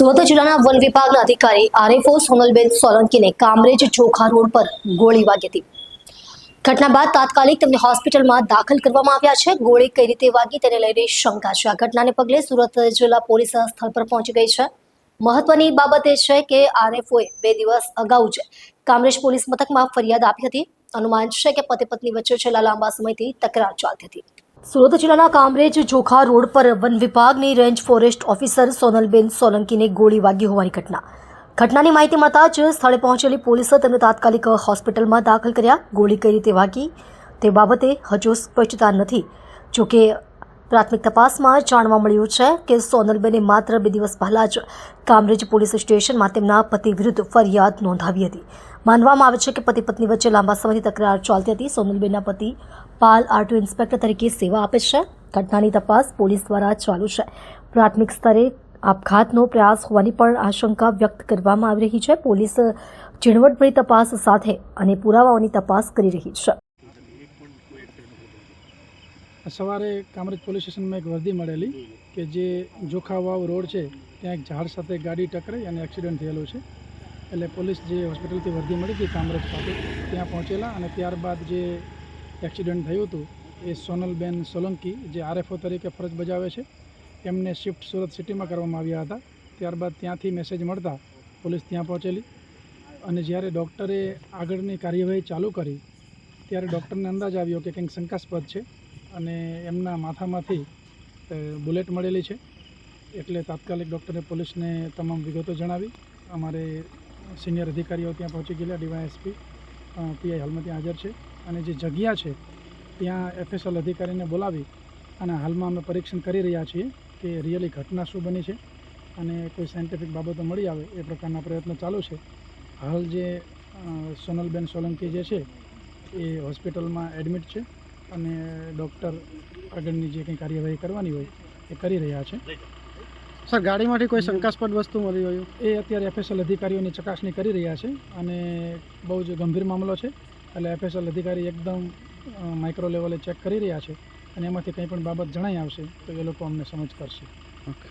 સુરત જિલ્લાના વન વિભાગના અધિકારી આરએફઓ સોનલબેન સોલંકીને કામરેજ ચોખા રોડ પર ગોળી વાગી હતી. ઘટના બાદ તાત્કાલિક તેમને હોસ્પિટલમાં દાખલ કરવામાં આવ્યા છે. ગોળી કઈ રીતે વાગી તેને લઈને શંકા છે. આ ઘટનાને પગલે સુરત જિલ્લા પોલીસ સ્થળ પર પહોંચી ગઈ છે. મહત્વની બાબત એ છે કે આરએફઓએ બે દિવસ અગાઉ જ કામરેજ પોલીસ મથકમાં ફરિયાદ આપી હતી. અનુમાન છે કે પતિ પત્ની વચ્ચે છેલ્લા લાંબા સમયથી તકરાર ચાલતી હતી. સુરત જિલ્લાના કામરેજ જોખા રોડ પર વન વિભાગની રેન્જ ફોરેસ્ટ ઓફિસર સોનલબેન સોલંકીને ગોળી વાગી હોવાની ઘટના. ઘટનાની માહિતી મળતા જ સ્થળે પહોંચેલી પોલીસે તેમને તાત્કાલિક હોસ્પિટલમાં દાખલ કર્યા. ગોળી કઈ રીતે વાગી તે બાબતે હજુ સ્પષ્ટતા નથી. જોકે પ્રાથમિક તપાસમાં જાણવા મળ્યું છે કે સોનલબેને માત્ર બે દિવસ પહેલા જ કામરેજ પોલીસ સ્ટેશનમાં તેમના પતિ વિરુદ્ધ ફરિયાદ નોંધાવી હતી. માનવામાં આવે છે કે પતિ પત્ની વચ્ચે લાંબા સમયથી તકરાર ચાલતી હતી. સોનલબેનના પતિ પાલ આરટીઓ ઇન્સ્પેક્ટર તરીકે સેવા આપે છે. ઘટનાની તપાસ પોલીસ દ્વારા ચાલુ છે. પ્રાથમિક સ્તરે આપઘાતનો પ્રયાસ હોવાની પણ આશંકા વ્યક્ત કરવામાં આવી રહી છે. પોલીસ ઝીણવટભરી તપાસ સાથે અને પુરાવાઓની તપાસ કરી રહી છે. સવારે કામરેજ પોલીસ સ્ટેશનમાં એક વર્દી મળેલી કે જે જોખાવાવ રોડ છે, ત્યાં એક ઝાડ સાથે ગાડી ટકરાઈ અને એક્સિડન્ટ થયેલો છે. એટલે પોલીસ જે હોસ્પિટલથી વર્દી મળી હતી કામરેજ ખાતે, ત્યાં પહોંચેલા અને ત્યારબાદ જે એક્સિડન્ટ થયું હતું, એ સોનલબેન સોલંકી જે આરએફઓ તરીકે ફરજ બજાવે છે, એમને શિફ્ટ સુરત સિટીમાં કરવામાં આવ્યા હતા. ત્યારબાદ ત્યાંથી મેસેજ મળતા પોલીસ ત્યાં પહોંચેલી અને જ્યારે ડૉક્ટરે આગળની કાર્યવાહી ચાલુ કરી, ત્યારે ડૉક્ટરને અંદાજ આવ્યો કે કંઈક શંકાસ્પદ છે અને એમના માથામાંથી બુલેટ મળેલી છે. એટલે તાત્કાલિક ડૉક્ટરે પોલીસને તમામ વિગતો જણાવી. અમારે સિનિયર અધિકારીઓ ત્યાં પહોંચી ગયેલા, ડીવાયએસપી પીઆઈ હાલમાં ત્યાં હાજર છે. અને જે જગ્યા છે ત્યાં એફએસએલ અધિકારીને બોલાવી અને હાલમાં અમે પરીક્ષણ કરી રહ્યા છીએ કે રિયલી ઘટના શું બની છે અને કોઈ સાયન્ટિફિક બાબતો મળી આવે એ પ્રકારના પ્રયત્નો ચાલુ છે. હાલ જે સોનલબેન સોલંકી જે છે એ હોસ્પિટલમાં એડમિટ છે અને ડૉક્ટર આગળની જે કંઈ કાર્યવાહી કરવાની હોય એ કરી રહ્યા છે. સર ગાડીમાંથી કોઈ શંકાસ્પદ વસ્તુ મળી હોય? એ અત્યારે એફએસએલ અધિકારીઓની ચકાસણી કરી રહ્યા છે અને બહુ જ ગંભીર મામલો છે. એટલે એફએસએલ અધિકારી એકદમ માઇક્રો લેવલે ચેક કરી રહ્યા છે અને એમાંથી કંઈ પણ બાબત જણાઈ આવશે તો એ લોકો અમને સમજ કરશે. ઓકે